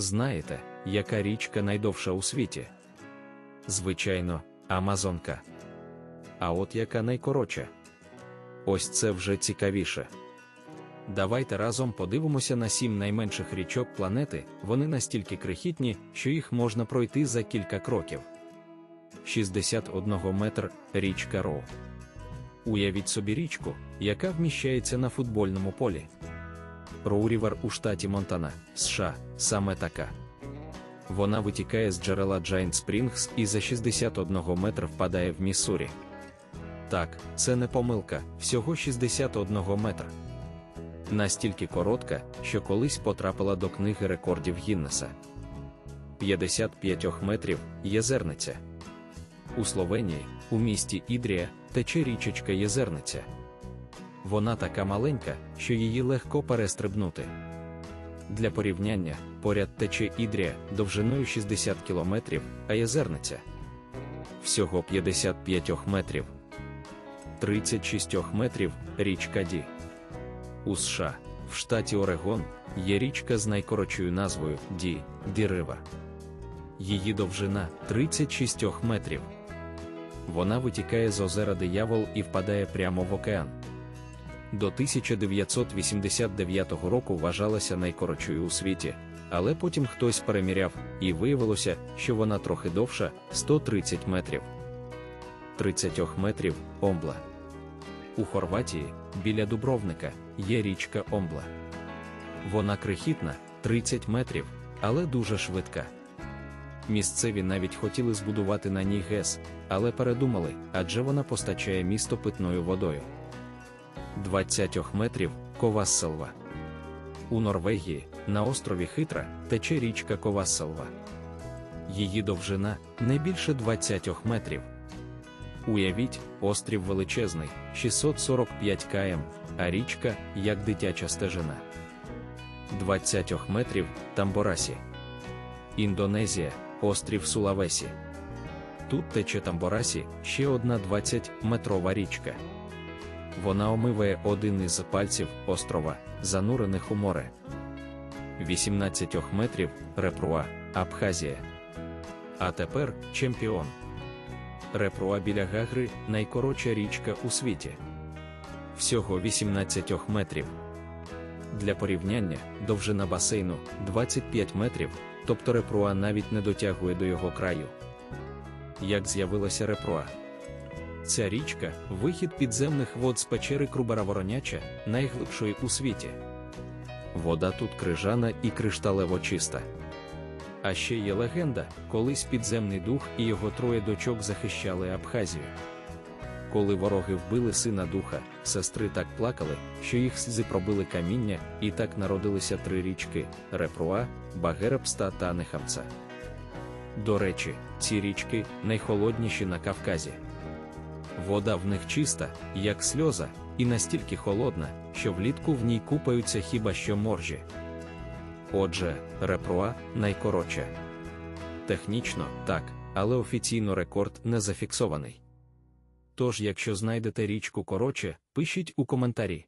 Знаєте, яка річка найдовша у світі? Звичайно, Амазонка. А от яка найкоротша? Ось це вже цікавіше. Давайте разом подивимося на сім найменших річок планети, вони настільки крихітні, що їх можна пройти за кілька кроків. 61 метр річка Роу. Уявіть собі річку, яка вміщається на футбольному полі. Роу-Рівер у штаті Монтана, США, саме така. Вона витікає з джерела Giant Springs і за 61 метр впадає в Міссурі. Так, це не помилка, всього 61 метр. Настільки коротка, що колись потрапила до книги рекордів Гіннеса. 55 метрів Єзерниця. У Словенії, у місті Ідрія, тече річечка Єзерниця. Вона така маленька, що її легко перестрибнути. Для порівняння, поряд тече Ідрія довжиною 60 км, а Єзерниця всього 55 метрів. 36 метрів річка Ді. У США, в штаті Орегон, є річка з найкоротшою назвою Ді Дірива. Її довжина 36 метрів. Вона витікає з озера Диявол і впадає прямо в океан. До 1989 року вважалася найкоротшою у світі, але потім хтось переміряв, і виявилося, що вона трохи довша 130 метрів. 30 метрів Омбла. У Хорватії, біля Дубровника, є річка Омбла. Вона крихітна 30 метрів, але дуже швидка. Місцеві навіть хотіли збудувати на ній ГЕС, але передумали, адже вона постачає місто питною водою. 20 метрів Ковасселва. У Норвегії, на острові Хитра, тече річка Ковасселва. Її довжина не більше 20 метрів. Уявіть, острів величезний, 645 км, а річка як дитяча стежина. 20 метрів Тамборасі. Індонезія, острів Сулавесі. Тут тече Тамборасі ще одна 20-метрова річка. Вона омиває один із пальців острова, занурених у море. 18 метрів Репруа, Абхазія. А тепер чемпіон. Репруа біля Гагри найкоротша річка у світі. Всього 18 метрів. Для порівняння, довжина басейну 25 метрів, тобто репруа навіть не дотягує до його краю. Як з'явилася репруа? Ця річка вихід підземних вод з печери Крубара Вороняча, найглибшої у світі. Вода тут крижана і кришталево чиста. А ще є легенда, колись підземний дух і його троє дочок захищали Абхазію. Коли вороги вбили сина духа, сестри так плакали, що їх сльзи пробили каміння, і так народилися три річки Репруа, Багерепста та Нехамца. До речі, ці річки найхолодніші на Кавказі. Вода в них чиста, як сльоза, і настільки холодна, що влітку в ній купаються хіба що моржі. Отже, репруа найкоротше. Технічно так, але офіційно рекорд не зафіксований. Тож, якщо знайдете річку коротше, пишіть у коментарі.